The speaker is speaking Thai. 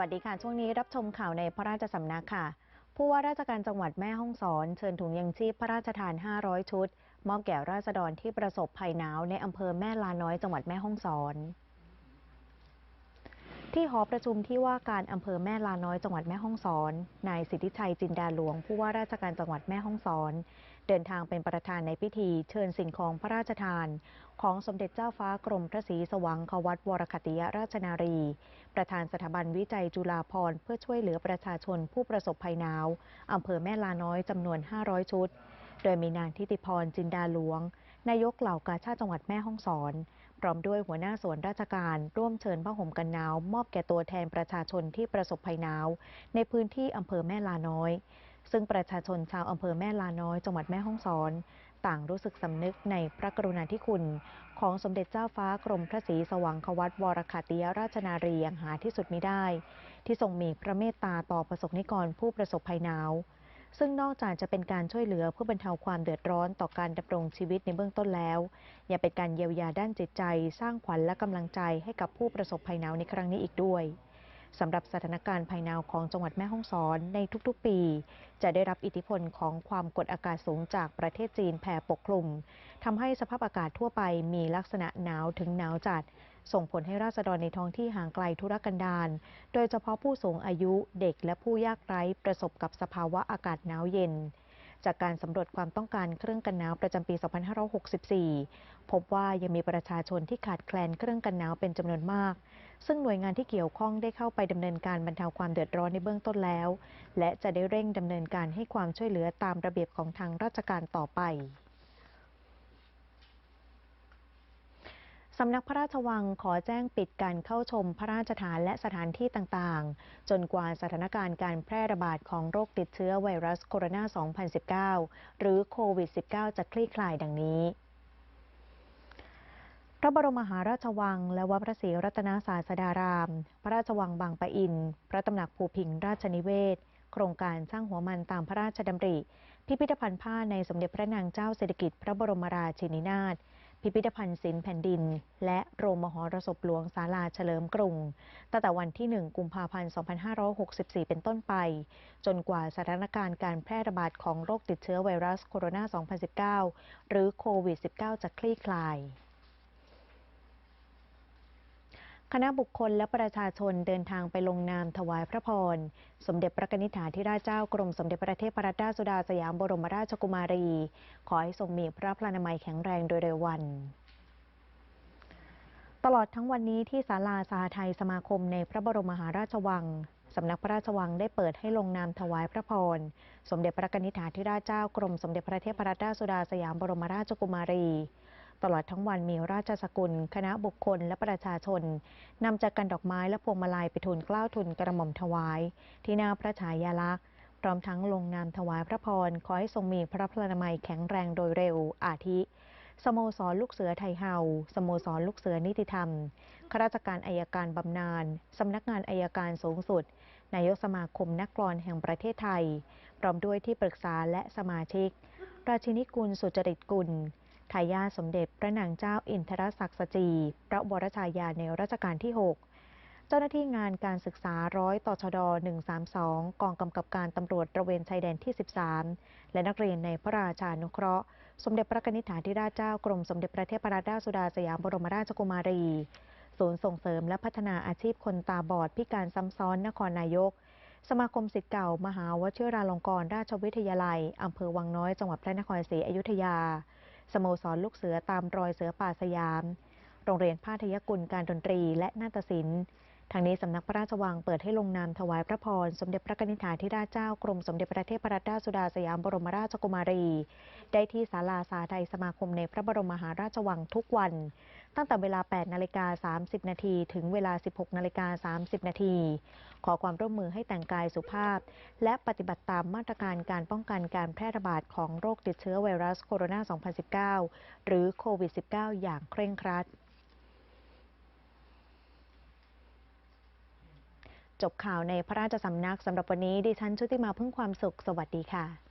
วัสดีค่ะ ช่วงนี้รับชมข่าวในพระราชสำนักค่ะ ผู้ว่าราชการจังหวัดแม่ฮ่องสอน เชิญถุงยังชีพพระราชทาน 500 ชุด มอบแก่ราษฎรที่ประสบภัยหนาวในอำเภอแม่ลาน้อยจังหวัดแม่ฮ่องสอน ที่หอประชุมที่ว่าการอำเภอแม่ลาน้อยจังหวัดแม่ฮ่องสอน นายสิทธิชัยจินดาหลวง ผู้ว่าราชการจังหวัดแม่ฮ่องสอน เดินทางเป็นประธานในพิธีเชิญสิ่งของพระราชทาน ของสมเด็จเจ้าฟ้ากรมพระศรีสว่างควัตวรคติยราชนารี ประธานสถาบันวิจัยจุฬาภรณ์เพื่อช่วยเหลือประชาชนผู้ประสบภัยหนาวอำเภอแม่ลาน้อยจำนวน 500 ชุด โดยมีนางทิติพรจินดาหลวง นายกเหล่ากาชาติจังหวัดแม่ฮ่องสอน พร้อมด้วยหัวหน้าส่วนราชการร่วมเชิญผ้าห่มกันหนาว มอบแก่ตัวแทนประชาชนที่ประสบภัยหนาว ในพื้นที่อำเภอแม่ลาน้อย ซึ่งประชาชนชาวอำเภอแม่ลาน้อยจังหวัดแม่ฮ่องสอน ต่างรู้สึกสำนึกในพระกรุณาธิคุณ ของสมเด็จเจ้าฟ้ากรมพระศรีสว่างควัตวรคติยราชนารีอย่างหาที่สุดมิได้ ที่ทรงมีพระเมตตาต่อประสบนิกรผู้ประสบภัยหนาวซึ่งนอกจากจะเป็นการช่วยเหลือเพื่อบรรเทาความเดือดร้อนต่อการดำรงชีวิตในเบื้องต้นแล้ว ยังเป็นการเยียวยาด้านจิตใจ สร้างขวัญและกำลังใจให้กับผู้ประสบภัยหนาวในครั้งนี้อีกด้วย สำหรับสถานการณ์ภัยหนของจังหวัดแม่ฮ่องสอนในทุกๆปี จะได้รับอิทธิพลของความกดอากาศสูงจากประเทศจีนแผ่ปกคลุมทำให้สภาพอากาศทั่วไปมีลักษณะหนาวถึงหนาวจัด ส่งผลให้ราษฎรในท้องที่ห่างไกลธุรกันดารโดยเฉพาะผู้สูงอายุเด็กและผู้ยากไร้ประสบกับสภาวะอากาศหนาวเย็นจากการสำรวจความต้องการเครื่องกันหนาวประจำปี 2564 พบว่ายังมีประชาชนที่ขาดแคลนเครื่องกันหนาวเป็นจำนวนมาก ซึ่งหน่วยงานที่เกี่ยวข้องได้เข้าไปดำเนินการบรรเทาความเดือดร้อนในเบื้องต้นแล้ว และจะได้เร่งดำเนินการให้ความช่วยเหลือตามระเบียบของทางราชการต่อไปสำนักพระราชวังขอแจ้งปิดการเข้าชมพระราชฐานและสถานที่ต่างๆ จนกว่าสถานการณ์การแพร่ระบาดของโรคติดเชื้อไวรัสโคโรนา 2019 หรือโควิด -19 จะคลี่คลายดังนี้ พระบรมมหาราชวัง และวัดพระศรีรัตนศาสดาราม พระราชวังบางปะอิน พระตำหนักภูพิงราชนิเวศ โครงการสร้างหัวมันตามพระราชดำริ พิพิธภัณฑ์ผ้าในสมเด็จพระนางเจ้าเศรษฐกิจพระบรมราชินีนาถ พิพิธภัณฑ์ศิลป์แผ่นดิน และโรงมหรสพหลวงศาลาเฉลิมกรุง ตั้งแต่วันที่ 1 กุมภาพันธ์ 2564 เป็นต้นไป จนกว่าสถานการณ์การแพร่ระบาดของโรคติดเชื้อไวรัสโคโรนา 2019 หรือโควิด -19 จะคลี่คลาย คณะบุคคลและประชาชนเดินทางไปลงนามถวายพระพร สมเด็จพระนิธิาธิราชเจ้ากรมสมเด็จพระเทพรัตนราชสุดาสยามบรมราชกุมารี ขอให้ทรงมีพระพลานามัยแข็งแรงโดยเร็ววัน ตลอดทั้งวันนี้ที่ศาลาสาไทยสมาคมในพระบรมมหาราชวังสำนักพระราชวังได้เปิดให้ลงนามถวายพระพร สมเด็จพระนิธิาธิราชเจ้ากรมสมเด็จพระเทพรัตนราชสุดาสยามบรมราชกุมารี ตลอดทั้งวันมีราชสกุล คณะบุคคลและประชาชนนำจากกันดอกไม้และพวงมาลัยไปทูลเกล้าทูลกระหม่อมถวาย ที่หน้าพระฉายาลักษณ์พร้อมทั้งลงนามถวายพระพร ขอให้ทรงมีพระพลานามัยแข็งแรงโดยเร็ว อาทิ สโมสรลูกเสือไทยเฮา สโมสรลูกเสือนิติธรรม ข้าราชการอายการบำนาญ สำนักงานอายการสูงสุด นายกสมาคมนักกลอนแห่งประเทศไทย พร้อมด้วยที่ปรึกษาและสมาชิก ราชินีกุลสุจริตกุล ทายาทสมเด็จพระนางเจ้าอินทรศักดิ์สจีพระวรชายาในรัชกาลที่ 6 เจ้าหน้าที่งานการศึกษาร้อยต่อชด 132 กองกำกับการตำรวจตระเวนชายแดนที่ 13 และนักเรียนในพระราชานุเคราะห์ สมเด็จพระนิธิถาธิราชเจ้ากรมสมเด็จพระเทพรัตนราชสุดาสยามบรมราชกุมารี ศูนย์ส่งเสริมและพัฒนาอาชีพคนตาบอดพิการซ้ำซ้อนนครนายกสมาคมศิษย์เก่า มหาวชิราลงกรณราชวิทยาลัย อำเภอวังน้อย จังหวัดพระนครศรีอยุธยา สโมสรลูกเสือตามรอยเสือป่าสยาม โรงเรียนภาทยกุลการดนตรีและนาฏศิลป์ทางนี้สำนักพระราชวังเปิดให้ลงนามถวายพระพร สมเด็จพระนิธิถาธิราชเจ้ากรมสมเด็จพระเทพรัตนราชสุดาสยามบรมราชกุมารี ได้ที่ศาลาสาไทยสมาคมในพระบรมมหาราชวังทุกวัน ตั้งแต่เวลา 8 นาฬิกา 30 นาที ถึงเวลา 16 นาฬิกา 30 นาที ขอความร่วมมือให้แต่งกายสุภาพ และปฏิบัติตามมาตรการการป้องกันการแพร่ระบาดของโรคติดเชื้อไวรัสโคโรนา 2019 หรือโควิด -19 อย่างเคร่งครัด จบข่าวในพระราชสำนักสำหรับวันนี้ดิฉันชุติมาพึ่งความสุข สวัสดีค่ะ